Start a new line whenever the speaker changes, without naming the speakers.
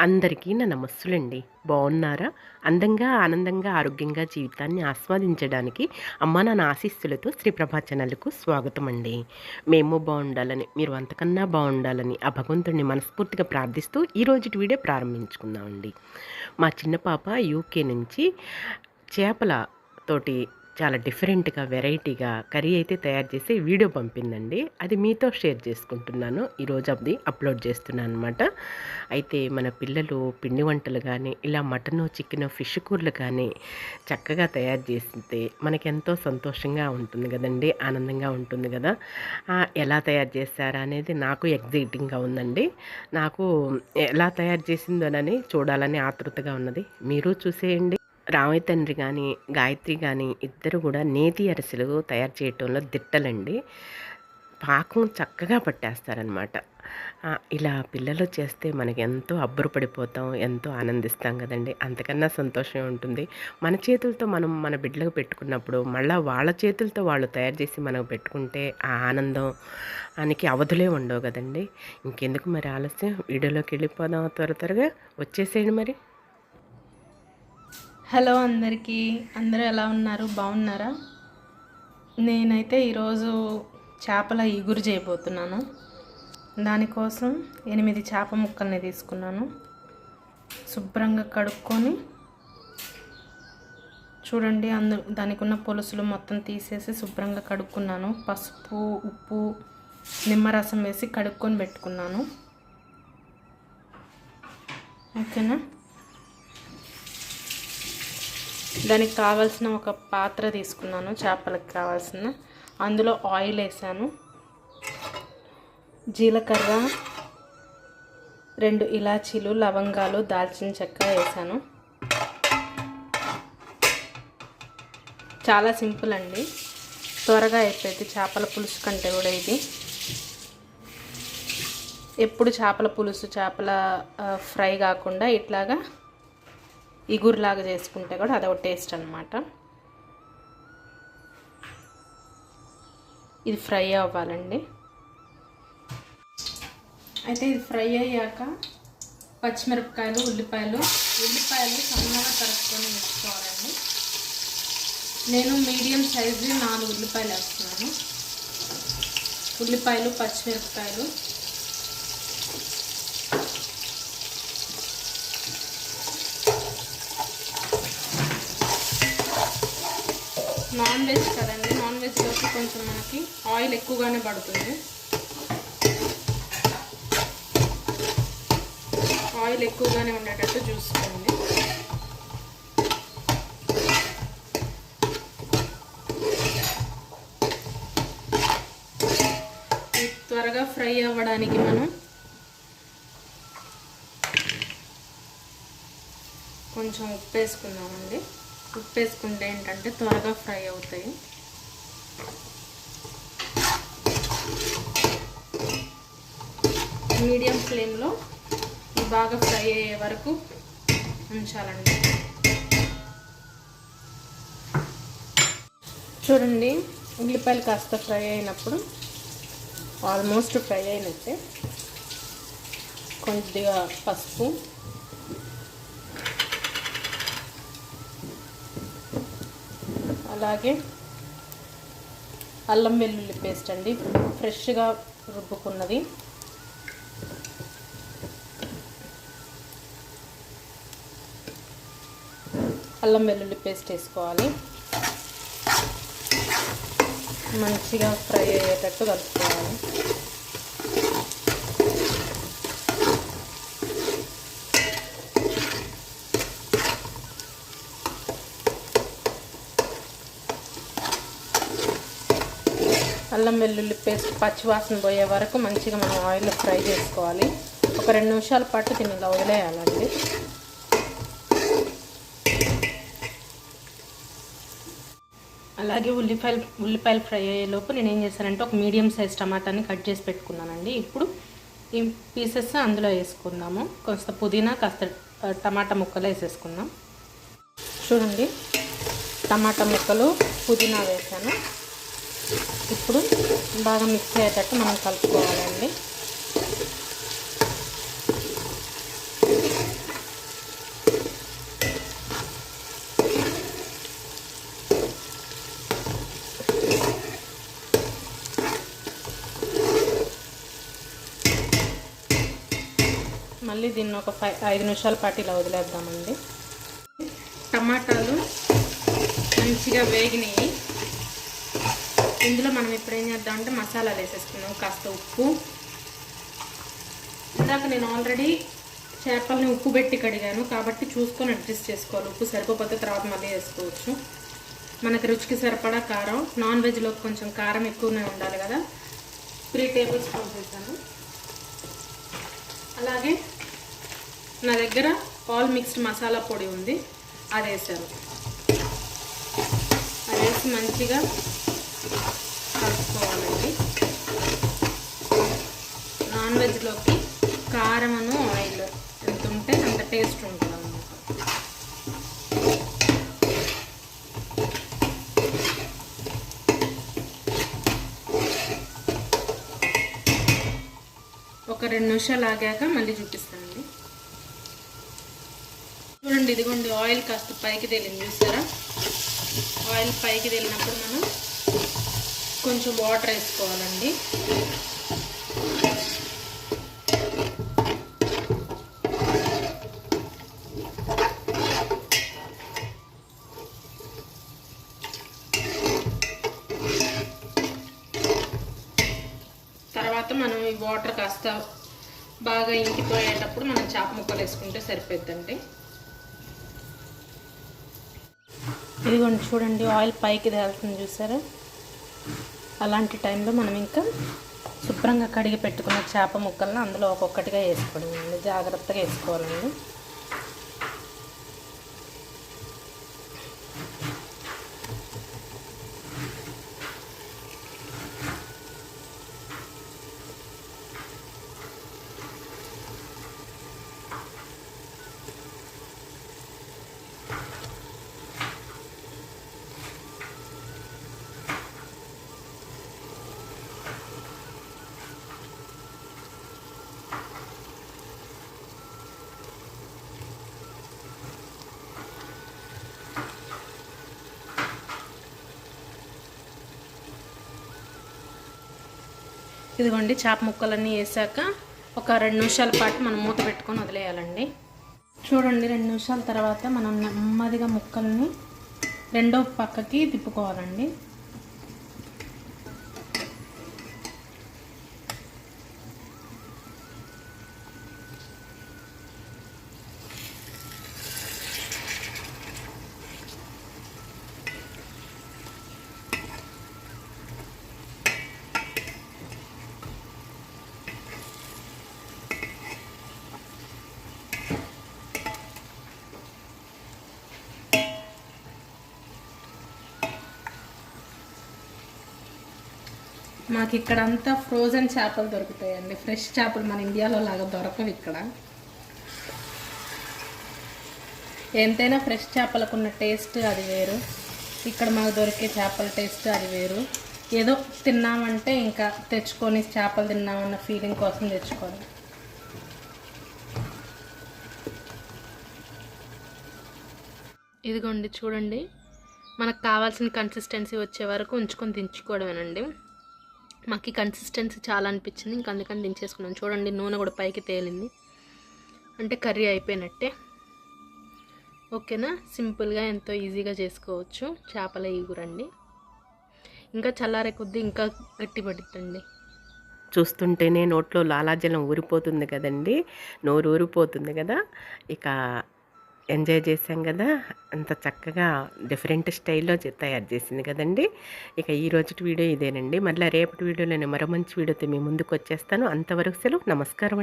అందరికీ నా నమస్సులండి. బాగున్నారా అందంగా ఆనందంగా ఆరోగ్యంగా జీవితాన్ని ఆస్వాదించడానికి అమ్మ నాన్న ఆశీస్సులతో శ్రీప్రభా ఛానల్కు స్వాగతం అండి మేము బాగుండాలని మీరు అంతకన్నా బాగుండాలని ఆ భగవంతుడిని మనస్ఫూర్తిగా ప్రార్థిస్తూ ఈ వీడియో ప్రారంభించుకుందామండి. మా చిన్న పాప యూకే నుంచి చేపల తోటి చాలా డిఫరెంట్గా వెరైటీగా కర్రీ అయితే తయారు చేసి వీడియో పంపిందండి. అది మీతో షేర్ చేసుకుంటున్నాను. ఈరోజు అది అప్లోడ్ చేస్తున్నాను అనమాట అయితే మన పిల్లలు పిండి వంటలు కానీ ఇలా మటను చికెన్ ఫిష్ కూరలు కానీ చక్కగా తయారు చేస్తే మనకెంతో సంతోషంగా ఉంటుంది కదండి ఆనందంగా ఉంటుంది కదా. ఎలా తయారు చేస్తారా అనేది నాకు ఎగ్జైటింగ్గా ఉందండి. నాకు ఎలా తయారు చేసిందోనని చూడాలని ఆతృతగా ఉన్నది. మీరు చూసేయండి. రామయ్య తండ్రి కానీ గాయత్రి కానీ ఇద్దరు కూడా నేతి అరిసెలు తయారు చేయటంలో దిట్టలండి. పాకం చక్కగా పట్టేస్తారనమాట ఇలా పిల్లలు చేస్తే మనకి ఎంతో అబ్బురపడిపోతాం ఎంతో ఆనందిస్తాం కదండి. అంతకన్నా సంతోషం ఉంటుంది. మన చేతులతో మనం మన బిడ్డలకు పెట్టుకున్నప్పుడు మళ్ళీ వాళ్ళ చేతులతో వాళ్ళు తయారు చేసి మనకు పెట్టుకుంటే ఆ ఆనందం అనికి అవధులే ఉండవు కదండి. ఇంకెందుకు మరి ఆలస్యం? వీడియోలోకి వెళ్ళిపోదాం త్వర త్వరగా. వచ్చేసేయండి మరి.
హలో అందరికీ. అందరూ ఎలా ఉన్నారు? బాగున్నారా? నేనైతే ఈరోజు చేపల ఇగురు చేయబోతున్నాను. దానికోసం ఎనిమిది చేప ముక్కల్ని తీసుకున్నాను. శుభ్రంగా కడుక్కొని చూడండి అందు దానికి ఉన్న పులుసులు మొత్తం తీసేసి శుభ్రంగా కడుక్కున్నాను. పసుపు ఉప్పు నిమ్మరసం వేసి కడుక్కొని పెట్టుకున్నాను. ఓకేనా? దానికి కావాల్సిన ఒక పాత్ర తీసుకున్నాను చేపలకు కావాల్సిన. అందులో ఆయిల్ వేసాను. జీలకర్ర రెండు ఇలాచీలు లవంగాలు దాల్చిన చెక్క వేసాను. చాలా సింపుల్ అండి. త్వరగా అయిపోయింది. చేపల పులుసు కంటే కూడా ఇది. ఎప్పుడు చేపల పులుసు చేపల ఫ్రై కాకుండా ఇట్లాగా ఇగురులాగా చేసుకుంటే కూడా అదొక టేస్ట్ అనమాట ఇది ఫ్రై అవ్వాలండి. అయితే ఇది ఫ్రై అయ్యాక పచ్చిమిరపకాయలు ఉల్లిపాయలు ఉల్లిపాయలు సన్నగా తరుపుకొని వేసుకోవాలండి. నేను మీడియం సైజు నాలుగు ఉల్లిపాయలు వేస్తున్నాను. ఉల్లిపాయలు పచ్చిమిరపకాయలు నాన్ వెజ్ కదండి నాన్ వెజ్లోకి కొంచెం మనకి ఆయిల్ ఎక్కువగానే పడుతుంది. ఆయిల్ ఎక్కువగానే ఉండేటట్టు చూసుకోండి. త్వరగా ఫ్రై అవ్వడానికి మనం కొంచెం ఉప్పు వేసుకుందామండి. ఉప్పు వేసుకుంటే ఏంటంటే త్వరగా ఫ్రై అవుతాయి. మీడియం ఫ్లేమ్లో బాగా ఫ్రై అయ్యే వరకు ఉంచాలండి. చూడండి ఉల్లిపాయలు కాస్త ఫ్రై అయినప్పుడు ఆల్మోస్ట్ ఫ్రై అయినట్టే. కొద్దిగా పసుపు అలాగే అల్లం వెల్లుల్లి పేస్ట్ అండి. ఫ్రెష్గా రుబ్బుకున్నది. అల్లం వెల్లుల్లి పేస్ట్ వేసుకోవాలి. మంచిగా ఫ్రై అయ్యేటట్టు కలుపుకోవాలి. అల్లం వెల్లుల్లి పేస్ట్ పచ్చివాసన పోయే వరకు మంచిగా మనం ఆయిల్లో ఫ్రై చేసుకోవాలి. ఒక రెండు నిమిషాల పాటు దీన్ని ఇలా వదిలేయాలండి. అలాగే ఉల్లిపాయలు ఉల్లిపాయలు ఫ్రై అయ్యేలోపు నేను ఏం చేశానంటే ఒక మీడియం సైజ్ టమాటాని కట్ చేసి పెట్టుకున్నానండి. ఇప్పుడు ఈ పీసెస్ అందులో వేసుకుందాము. కొంత పుదీనా కాస్త టమాటా ముక్కలు వేసేసుకుందాం. చూడండి టమాటా ముక్కలు పుదీనా వేసాను. ఇప్పుడు బాగా మిక్స్ అయ్యేటట్టు మనం కలుపుకోవాలండి. మళ్ళీ దీన్ని ఒక ఫైవ్ ఐదు నిమిషాల పాటు ఇలా వదిలేద్దామండి. టమాటాలు మంచిగా వేగినాయి. ఇందులో మనం ఇప్పుడు ఏం చేద్దామంటే మసాలాలు వేసేసుకున్నాం కాస్త ఉప్పు. ఇందాక నేను ఆల్రెడీ చేపల్ని ఉప్పు పెట్టి కడిగాను కాబట్టి చూసుకొని అడ్జస్ట్ చేసుకోవాలి. ఉప్పు సరిపోతే తర్వాత మళ్ళీ వేసుకోవచ్చు. మనకి రుచికి సరిపడా కారం నాన్ వెజ్లో కొంచెం కారం ఎక్కువనే ఉండాలి కదా. త్రీ టేబుల్ స్పూన్స్ వేసాను. అలాగే నా దగ్గర ఆల్ మిక్స్డ్ మసాలా పొడి ఉంది అది వేసాను. అది వేసి మంచిగా కలుపుకోవాలండి నాన్ వెజ్లోకి కారమును ఆయిల్ ఎంత ఉంటే అంత టేస్ట్ ఉంటుంది అన్నమాట ఒక రెండు నిమిషాలు ఆగాక మళ్ళీ చూపిస్తానండి చూడండి ఇదిగోండి ఆయిల్ కాస్త పైకి తేలింది చూసారా? ఆయిల్ పైకి తేలినప్పుడు మనం కొంచెం వాటర్ వేసుకోవాలండి. తర్వాత మనం ఈ వాటర్ కాస్త బాగా ఇంకిపోయేటప్పుడు మనం చేప ముక్కలు వేసుకుంటే సరిపోద్దండి ఇదిగోండి చూడండి ఆయిల్ పైకి తేలుతుంది చూసారా? అలాంటి టైంలో మనం ఇంకా శుభ్రంగా కడిగి పెట్టుకున్న చేప ముక్కలను అందులో ఒక్కొక్కటిగా వేసుకోవడం అండి. జాగ్రత్తగా వేసుకోవాలండి. ఇదిగోండి చేప ముక్కలన్నీ వేసాక ఒక రెండు నిమిషాల పాటు మనం మూత పెట్టుకొని వదిలేయాలండి. చూడండి రెండు నిమిషాల తర్వాత మనం నెమ్మదిగా ముక్కల్ని రెండో పక్కకి తిప్పుకోవాలండి. మాకు ఇక్కడ అంతా ఫ్రోజన్ చేపలు దొరుకుతాయండి. ఫ్రెష్ చేపలు మన ఇండియాలో లాగా దొరకవు ఇక్కడ. ఎంతైనా ఫ్రెష్ చేపలకు ఉన్న టేస్ట్ అది వేరు. ఇక్కడ మాకు దొరికే చేపల టేస్ట్ అది వేరు. ఏదో తిన్నామంటే ఇంకా తెచ్చుకొని చేపలు తిన్నామన్న ఫీలింగ్ కోసం తెచ్చుకోవాలి. ఇదిగోండి చూడండి. మనకు కావాల్సిన కన్సిస్టెన్సీ వచ్చే వరకు ఉంచుకొని దించుకోవడమేనండి. మాకు ఈ కన్సిస్టెన్సీ చాలా అనిపించింది. ఇంక అందుకని దించేసుకున్నాం. చూడండి నూనె కూడా పైకి తేలింది. అంటే కర్రీ అయిపోయినట్టే. ఓకేనా? సింపుల్గా ఎంతో ఈజీగా చేసుకోవచ్చు. చేపల ఈగురండి ఇంకా చల్లారే కొద్దీ ఇంకా గట్టి పడుతుంది
చూస్తుంటేనే నోట్లో లాలాజలం ఊరిపోతుంది కదండి. నోరు ఊరిపోతుంది కదా. ఇక ఎంజాయ్ చేశాం కదా? అంత చక్కగా డిఫరెంట్ స్టైల్లో తయారు చేసింది కదండి. ఇక ఈ రోజు వీడియో ఇదేనండి. మళ్ళీ రేపటి నేను మరో మంచి వీడియోతో మీ ముందుకు వచ్చేస్తాను. అంతవరకు సెలవు. నమస్కారం అండి.